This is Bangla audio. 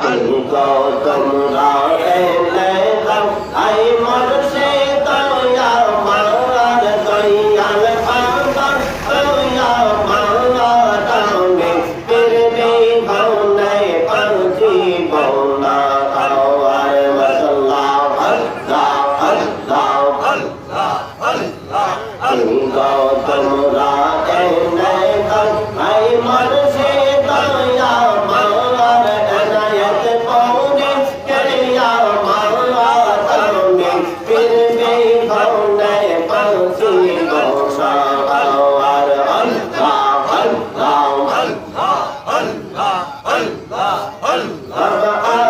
Anh còn cầm lại em lên Allah Allah